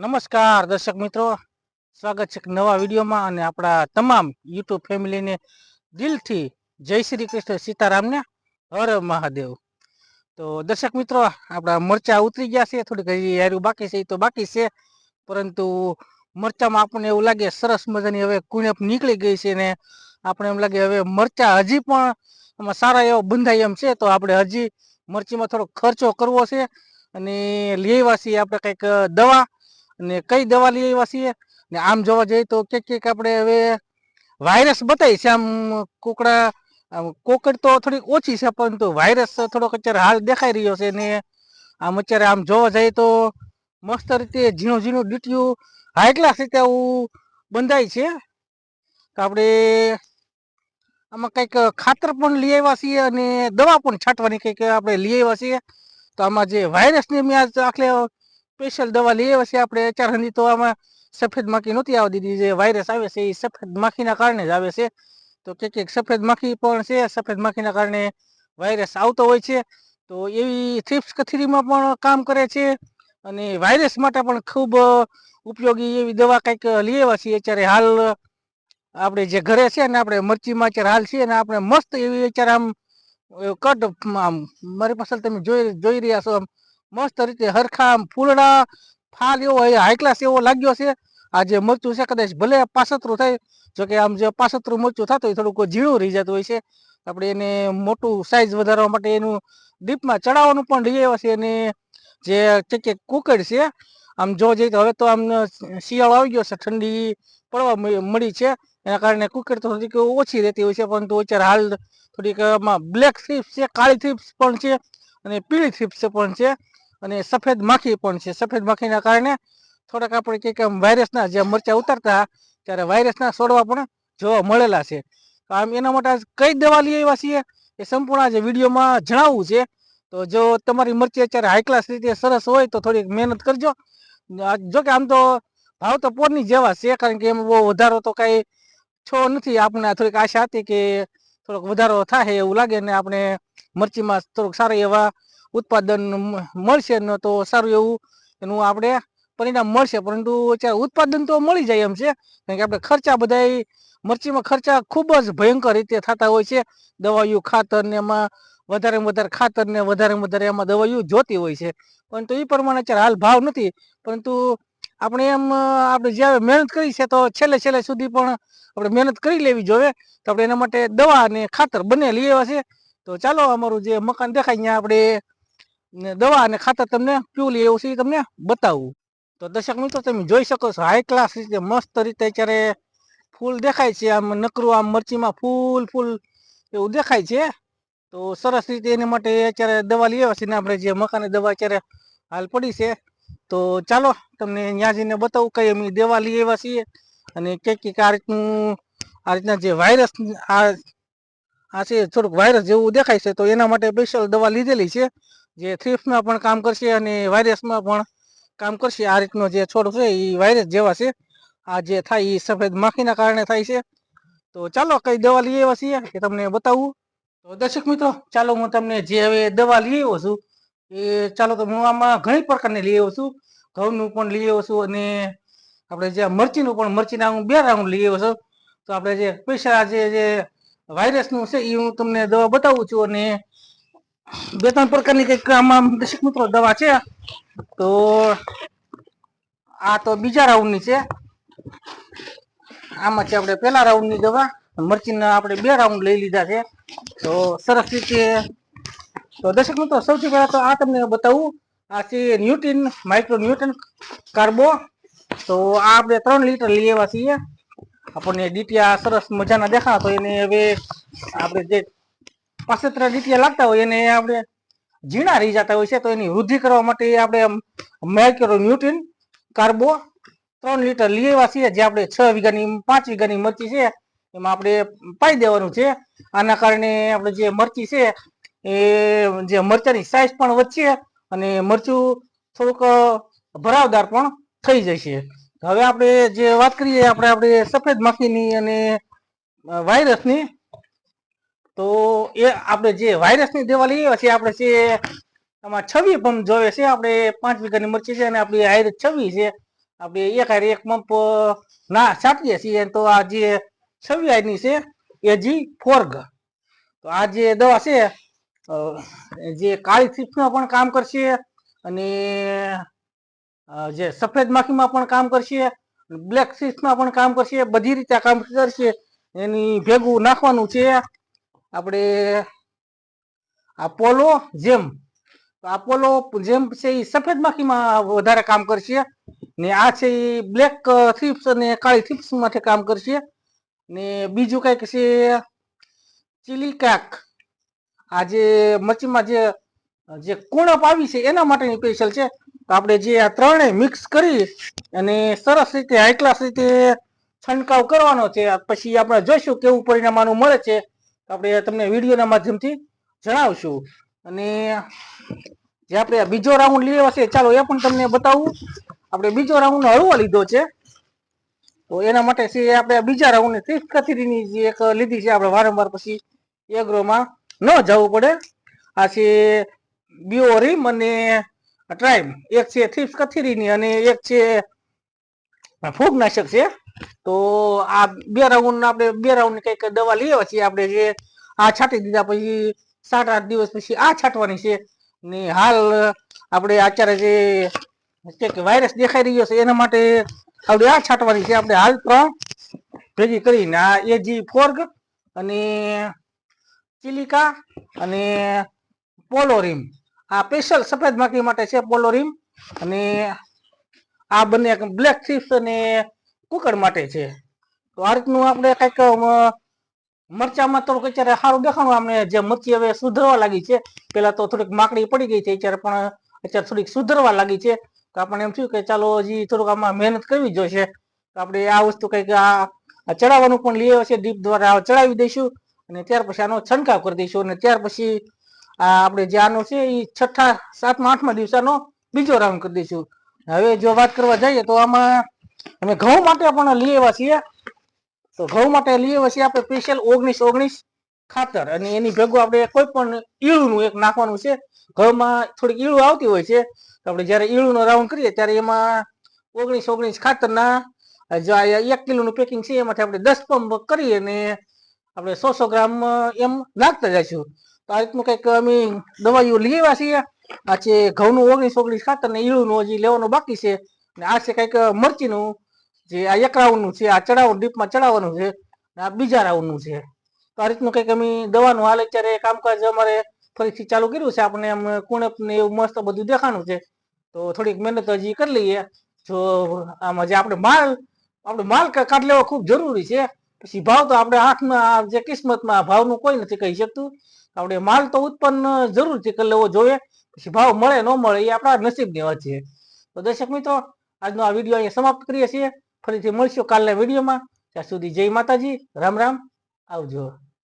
નમસ્કાર, દર્શક મિત્રો. સ્વાગત છે નવા વિડીયોમાં અને આપણા તમામ યુટ્યુબ ફેમિલીને દિલથી જય શ્રી કૃષ્ણ સીતારામને હર મહાદેવ. તો દર્શક મિત્રો, આપણા મરચા ઉતરી ગયા છે, થોડીક હજી યારું બાકી છે એ તો બાકી છે. પરંતુ મરચામાં આપણને એવું લાગે સરસ મજાની હવે કુણેપ નીકળી ગઈ છે ને આપણે એમ લાગે હવે મરચા હજી પણ આમાં સારા એવો બંધાય એમ છે. તો આપણે હજી મરચીમાં થોડો ખર્ચો કરવો છે અને લેવાસી આપણે કંઈક દવા. અને કઈ દવા લઈ આવ્યા છીએ? ને આમ જોવા જઈએ તો ક્યાંક ક્યાંક આપણે હવે વાયરસ બતાવી છે. આમ કુકડા કોકડ તો થોડીક ઓછી છે, પરંતુ વાયરસ થોડોક અત્યારે હાલ દેખાઈ રહ્યો છે ને આમ અત્યારે આમ જોવા જઈએ તો મસ્ત રીતે ઝીણું ઝીણું ડીટીયું હાઈ ક્લાસ રીતે આવું બંધાય છે. તો આપણે આમાં કંઈક ખાતર પણ લઈ આવ્યા છીએ અને દવા પણ છાંટવાની કંઈક આપણે લઈ આવ્યા છીએ. તો આમાં જે વાયરસની મેં આખલે સ્પેશિયલ દવા લઈ આવ્યા છીએ આપણે અત્યાર હંધી તો આમાં સફેદ માખી નહોતી આવતી. દીધી જે વાયરસ આવે છે એ સફેદ માખીના કારણે જ આવે છે. તો કે ક્યાંક સફેદ માખી પણ છે, સફેદ માખીના કારણે વાયરસ આવતો હોય છે. તો એવી થ્રિપ્સ કથીરીમાં પણ કામ કરે છે અને વાયરસ માટે પણ ખૂબ ઉપયોગી એવી દવા કંઈક લઈ આવ્યા છીએ. અત્યારે હાલ આપણે જે ઘરે છે ને આપણે મરચીમાં અત્યારે હાલ છે અને આપણે મસ્ત એવી અત્યારે આમ કટ, આમ, મારી પાસે તમે જોઈ જોઈ રહ્યા છો આમ મસ્ત રીતે હરખા ફૂલડા, ફાલ એવો હાઈ ક્લાસ એવો લાગ્યો છે. આ જે મરચું છે, કદાચ ભલે પાસતરું થાય, જોકે આમ જે પાસતરું મરચું થતું હોય, થોડુંક ઝીણું રહી જતું હોય છે. આપણે એને મોટું સાઇઝ વધારવા માટે એનું ડીપમાં ચડાવવાનું પણ રહી આવ્યા છે. અને જે ચકે કુકડ છે, આમ જો જઈએ તો હવે તો આમ શિયાળો આવી ગયો છે, ઠંડી પડવા મળી છે. એના કારણે કુકડ તો થોડીક ઓછી રહેતી હોય છે, પરંતુ અત્યારે હાલ થોડીક આમાં બ્લેક થ્રીપ્સ છે, કાળી થ્રીપ્સ પણ છે, અને પીળી થ્રીપ્સ પણ છે. અને સફેદ માખી પણ છે. સફેદ માખીના કારણે થોડાક આપણે કંઈક વાયરસના જે મરચા ઉતારતા ત્યારે વાયરસના છોડવા પણ જોવા મળેલા છે. આમ એના માટે કઈ દવા લઈ આવ્યા છીએ એ સંપૂર્ણ આજે વિડીયોમાં જણાવવું છે. તો જો તમારી મરચી અત્યારે હાઈ ક્લાસ રીતે સરસ હોય તો થોડીક મહેનત કરજો. જો કે આમ તો ભાવ તો પોરની જેવા છે, કારણ કે એમાં બહુ વધારો તો કાંઈ છો નથી. આપણે થોડીક આશા હતી કે થોડોક વધારો થાય એવું લાગે ને આપણે મરચીમાં થોડુંક સારા એવા ઉત્પાદન મળશે ન તો સારું એવું એનું આપણે પરિણામ મળશે. પરંતુ અત્યારે ઉત્પાદન તો મળી જાય એમ છે. કારણ કે આપણે ખર્ચા બધા મરચીમાં ખર્ચા ખૂબ જ ભયંકર રીતે થતા હોય છે. દવાઈઓ ખાતર ને એમાં વધારે વધારે ખાતર ને વધારે વધારે એમાં દવાઈઓ જોતી હોય છે. પરંતુ એ પ્રમાણે અત્યારે હાલ ભાવ નથી. પરંતુ આપણે એમ, આપણે જ્યારે મહેનત કરી છે તો છેલ્લે છેલ્લે સુધી પણ આપણે મહેનત કરી લેવી જોઈએ તો આપણે એના માટે દવા અને ખાતર બંને લઈ આવ્યા છે. તો ચાલો અમારું જે મકાન દેખાય ત્યાં આપણે દવા અને ખાતર તમને કયું એવું છે તમને બતાવું. તો દર્શક મિત્રો, તમે જોઈ શકો છો હાઈ ક્લાસ રીતે, મસ્ત રીતે અત્યારે ફૂલ દેખાય છે, આમ નકરું આમ મરચીમાં ફૂલ ફૂલ એવું દેખાય છે. તો સરસ રીતે એના માટે અત્યારે દવા લઈ આવ્યા છે ને આપણે જે મકાને દવા અત્યારે હાલ પડી છે. તો ચાલો, તમને ત્યાં જઈને બતાવું કઈ અમે દવા લઈ આવ્યા છીએ અને કંઈક કંઈક આ રીતનું, આ રીતના જે વાયરસ આ આ છે, થોડુંક વાયરસ જેવું દેખાય છે, તો એના માટે સ્પેશિયલ દવા લીધેલી છે. જે થ્રીપ્સમાં પણ કામ કરશે અને વાયરસમાં પણ કામ કરશે. આ રીતનો જે છોડ છે એ વાયરસ જેવા છે. આ જે થાય એ સફેદ માખીના કારણે થાય છે. તો ચાલો કઈ દવા લઈ આવ્યા છીએ, એ તમને બતાવું. તો દર્શક મિત્રો, ચાલો હું તમને જે હવે દવા લઈ આવ્યો છું, એ ચાલો તો હું આમાં ઘણી પ્રકારની લઈ આવ્યો છું. ઘઉંનું પણ લઈ આવ્યો છું અને આપણે જે મરચીનું પણ મરચીના હું બે રાઉન્ડ લઈ આવ્યો છું. તો આપણે જે પૈસા જે જે વાયરસનું છે એ હું તમને દવા બતાવું છું અને બે ત્રણ પ્રકારની કંઈક આમાં દર્શક મિત્રો દવા છે. તો આ તો બીજા રાઉન્ડની છે. આમાં છે આપણે પહેલા રાઉન્ડની દવા. મરચીના આપણે બે રાઉન્ડ લઈ લીધા છે. તો સરસ રીતે તો દર્શક મિત્રો, સૌથી પહેલા તો આ તમને બતાવું. આ છે ન્યુટ્રીન માઇક્રો ન્યુટન કાર્બો. તો આ આપણે ત્રણ લીટર લઈ આવ્યા છીએ. આપણને ડીટીયા સરસ મજાના દેખા તો એને હવે આપણે જે પાસેતરા ડીટીયા લાગતા હોય એને આપણે ઝીણા રહી જતા હોય છે, તો એની વૃદ્ધિ કરવા માટે આપણે માઇક્રો ન્યુટ્રીન કાર્બો ત્રણ લીટર લઈ આવ્યા છીએ, જે આપણે છ વીઘાની, પાંચ વીઘાની મરચી છે, એમાં આપણે પાઈ દેવાનું છે. આના કારણે આપણે જે મરચી છે, એ જે મરચાની સાઈઝ પણ વધશે અને મરચું થોડુંક ભરાવદાર પણ થઈ જશે. હવે આપણે જે વાત કરીએ, આપણે આપણે સફેદ માખીની અને વાયરસની તો એ આપણે જે વાયરસની એ છે આપણે છે આમાં છવ્વી પંપ જોવે છે, આપણે પાંચ વીઘાની મરચી છે અને આપણી આયર છવ્વી છે. આપણે એક આયર એક પંપ ના છાંટીએ છીએ તો આ જે છવ્યાની છે એ જી ફોર્ગ. તો આ જે દવા છે જે કાળી થીપમાં પણ કામ કરશે અને જે સફેદ માખીમાં પણ કામ કરશે બ્લેકમાં પણ કામ કરશે, બધી રીતે કામ કરશે. એની ભેગું નાખવાનું છે. આપણે આ પોલો જેમ, તો આ પોલો જેમ છે એ સફેદ માખીમાં વધારે કામ કરશે ને આ છે એ બ્લેક થ્રીપ્સ અને કાળી થ્રીપ્સ માટે કામ કરશે. ને બીજું કંઈક છે ચીલી કાક આ જે મચ્છીમાં જે જે કુણપ આવી છે એના માટેની સ્પેશિયલ છે. તો આપણે જે આ ત્રણેય મિક્સ કરી અને સરસ રીતે હાઈ ક્લાસ રીતે છંટકાવ કરવાનો છે. પછી આપણે જોઈશું કેવું પરિણામ આનું મળે છે. આપણે તમને વિડીયોના માધ્યમથી જણાવશું. અને જે આપણે બીજો રાઉન્ડ લીધો છે, ચાલો એ પણ તમને બતાવું. આપણે બીજો રાઉન્ડ હળવો લીધો છે. તો એના માટે છે આપણે બીજા રાઉન્ડ ત્રીસ કથીરીની જે એક લીધી છે, આપણે વારંવાર પછી એગ્રોમાં ન જવું પડે. આ છે બીઓરીમ અને ટ્રાઇમ એક છે થીપ્સ કથીરીની અને એક છે ફૂગનાશક છે. તો આ બે રાઉન્ડ આપણે, બે રાઉન્ડ કંઈક દવા લઈએ છીએ આપણે જે આ છાંટી દીધા પછી સાત આઠ દિવસ પછી આ છાંટવાની છે. ને હાલ આપણે અત્યારે જે વાયરસ દેખાઈ રહ્યો છે એના માટે આપણે આ છાંટવાની છે. આપણે હાલ ત્રણ ભેગી કરીને આ એજી ફોર્ગ અને ચિલિકા અને પોલોરીમ. આ સ્પેશિયલ સફેદ માખી માટે છે પોલોરીમ અને આ બંને બ્લેક ચિપ્સ અને કુકડ માટે છે. તો આ રીતનું આપણે કંઈક મરચામાં થોડુંક અત્યારે સારું દેખાણું. આપણે જે મરચી હવે સુધરવા લાગી છે. પેલા તો થોડીક માકડી પડી ગઈ છે, અત્યારે પણ અત્યારે થોડીક સુધરવા લાગી છે. તો આપણને એમ થયું કે ચાલો હજી થોડુંક આમાં મહેનત કરવી જોઈશે. તો આપણે આ વસ્તુ કંઈક આ ચડાવવાનું પણ લઈ છે ડીપ દ્વારા ચડાવી દઈશું. અને ત્યાર પછી આનો છંટકાવ કરી દઈશું. અને ત્યાર પછી આ આપણે જે આનો છે એ છઠ્ઠા, સાતમા, આઠમા દિવસાનો બીજો રાઉન્ડ કરી દઈશું. હવે જો વાત કરવા જઈએ તો આમાં અમે ઘઉં માટે પણ લઈ આવ્યા છીએ. તો ઘઉં માટે લઈ આવ્યા છીએ આપણે સ્પેશિયલ ઓગણીસ ઓગણીસ ખાતર. અને એની ભેગું આપણે કોઈ પણ ઈળુનું એક નાખવાનું છે. ઘઉંમાં થોડીક ઈળું આવતી હોય છે. તો આપણે જ્યારે ઈળુનો રાઉન્ડ કરીએ ત્યારે એમાં ઓગણીસ ઓગણીસ ખાતરના જો આ એક કિલોનું પેકિંગ છે, એમાંથી આપણે દસ પંપ કરી અને આપણે સો સો ગ્રામ એમ નાખતા જઈશું. તો આ રીતનું કંઈક અમે દવાઈઓ લઈ આવ્યા છીએ. આ છે ઘઉંનું ઓગણીસ ઓગણીસ ખાતર ને ઈળુનું હજી લેવાનું બાકી છે. ને આ છે કંઈક મરચીનું જે, આ એક રાઉન્ડનું છે, આ ચડાવવાનું ડીપમાં ચડાવવાનું છે, ને આ બીજા રાઉન્ડનું છે. તો આ રીતનું કંઈક અમે દવાનું. હાલ અત્યારે કામકાજ અમારે ફરીથી ચાલુ કર્યું છે. આપણે આમ કુણપ ને એવું મસ્ત બધું દેખાનું છે. તો થોડીક મહેનત હજી કરી લઈએ. જો આમાં જે આપણે માલ આપણે માલ કાઢ લેવો ખૂબ જરૂરી છે. પછી ભાવ તો આપણે હાથમાં જે કિસ્મતમાં ભાવનું કોઈ નથી કહી શકતું. આપણે માલ તો ઉત્પન્ન જરૂરથી કરી લેવો જોઈએ. પછી ભાવ મળે, ન મળે, એ આપણા નસીબની વાત છે. તો દર્શક મિત્રો આજનો આ વીડિયો અહીંયા સમાપ્ત કરીએ છીએ. ફરીથી મળશું કાલના વિડીયોમાં. ત્યાં સુધી જય માતાજી. રામ રામ. આવજો.